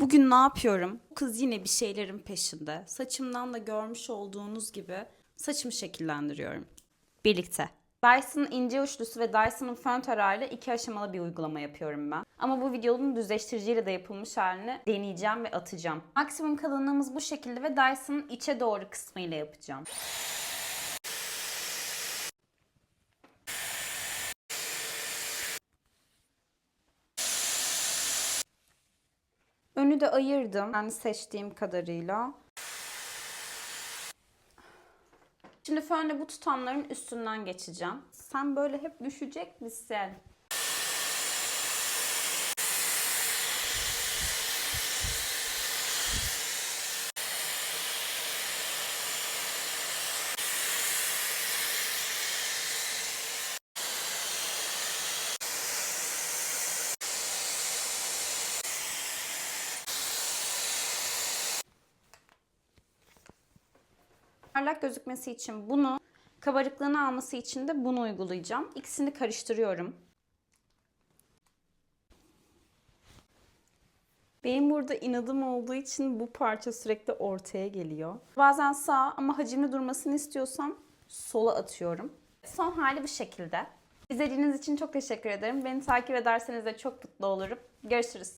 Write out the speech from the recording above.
Bugün ne yapıyorum? Kız yine bir şeylerin peşinde. Saçımdan da görmüş olduğunuz gibi saçımı şekillendiriyorum. Birlikte. Dyson'ın ince uçlusu ve Dyson'ın fön tarağıyla iki aşamalı bir uygulama yapıyorum ben. Ama bu videonun düzleştiriciyle de yapılmış halini deneyeceğim ve atacağım. Maksimum kalınlığımız bu şekilde ve Dyson'ın içe doğru kısmıyla yapacağım. Önü de ayırdım. Yani seçtiğim kadarıyla. Şimdi fönle bu tutamların üstünden geçeceğim. Sen böyle hep düşecek misin? Parlak gözükmesi için bunu, kabarıklığını alması için de bunu uygulayacağım. İkisini karıştırıyorum. Benim burada inadım olduğu için bu parça sürekli ortaya geliyor. Bazen sağ ama hacimli durmasını istiyorsam sola atıyorum. Son hali bu şekilde. İzlediğiniz için çok teşekkür ederim. Beni takip ederseniz de çok mutlu olurum. Görüşürüz.